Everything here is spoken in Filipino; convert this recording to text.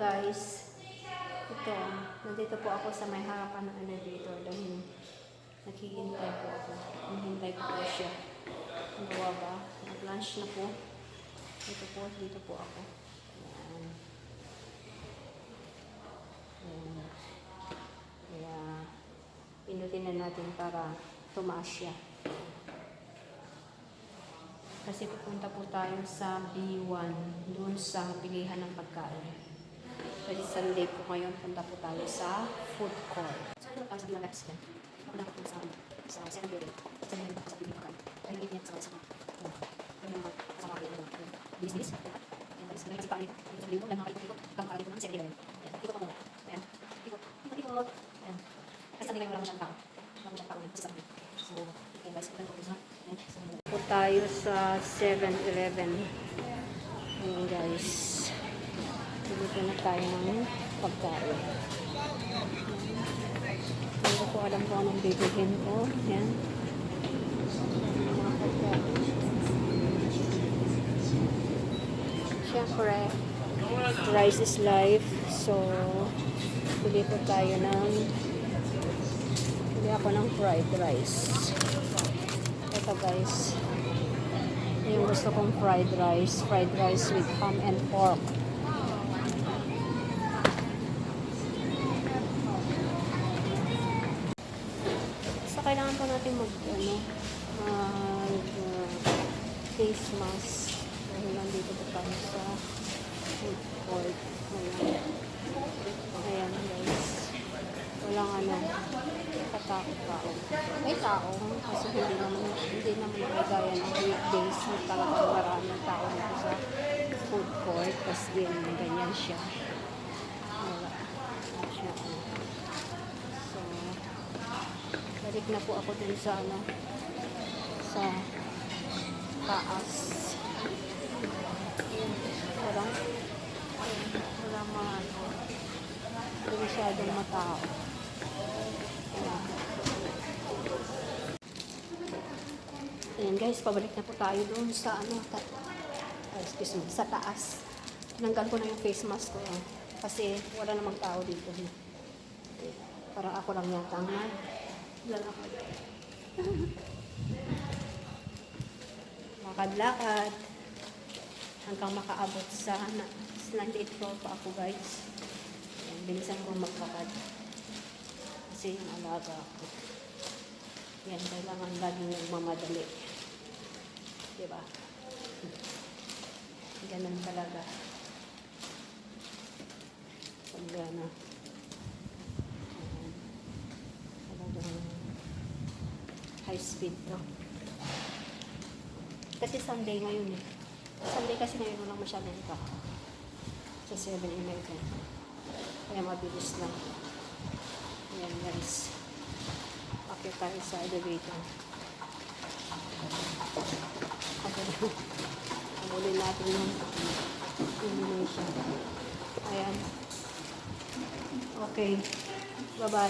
guys, ito, nandito po ako sa may harapan ng elevator dahil naghihintay po ako. Hinihintay ko po siya. Gawa ba? Nag-lunch na po. Dito po, dito po ako. Ayan. Ayan. Kaya, pinutin na natin para tumaas siya. Kasi pupunta po tayo sa B1, doon sa pilihan ng pagkain. Kasi Sunday po ngayon, punta po tayo sa food court. Saan po tayo sa bilang Mexican? Ako na po sa, sa second building. Sa mga sa pilihan pagkain. Ay, yung itinyak sa sa yung mga kasama ko yung business. Yan, tapos si Pari, yung sa libo, lang nakikot, kang ko ng second building. Yan, ikot ako muna. Ayan, ikot, ikot, ikot. Ayan. Kasi Sunday ngayon wala masyadong tao. Wala masyadong tao ngayon. Sa Sunday. So, okay guys, ito po sa Ayan, so, tayo sa 7-Eleven. Ayan guys. Dito na tayo ng pagkain. Hindi ko alam kung anong bibilhin ko. Ayan. Mga pagkain. Siyempre, rice is life. So, bili po tayo ng bili ako ng fried rice. Ito guys. Yung gusto kong fried rice. Fried rice with ham and pork. Po natin mag, ano, mag, uh, face mask. Dahil nandito po tayo sa food court. Ayan. Ayan, guys. Walang ano, katakot-tao. May tao, kasi hindi naman, hindi naman nagaya ng weekdays na talagang maraming tao dito sa food court. Tapos din, ganyan siya. Wala. Wala siya, ano. So, balik na po ako dun sa ano, sa taas. Walang, walang mga ano, hindi masyadong matao. Ayan. Guys, pabalik na po tayo doon sa ano, ta ah, excuse me, sa taas. Tinanggal ko na yung face mask ko. ah, kasi wala namang tao dito. eh. Eh, Parang ako lang yata ang lalakad. Lakad-lakad. Hanggang makaabot sa na, 98 floor pa ako guys. Ayan, bilisan ko maglakad. Kasi yung alaga ako. Yan, kailangan laging nagmamadali. Diba? Ganun talaga. Pag gana. Ayan. Talagang high speed to. Kasi Sunday ngayon eh. Sunday kasi ngayon walang masyadong tao. Sa 7-Eleven. Kaya mabilis lang. Ayan guys. Akit tayo sa elevator. Ako Abulin natin yung illumination. Ayan. Okay. Bye-bye.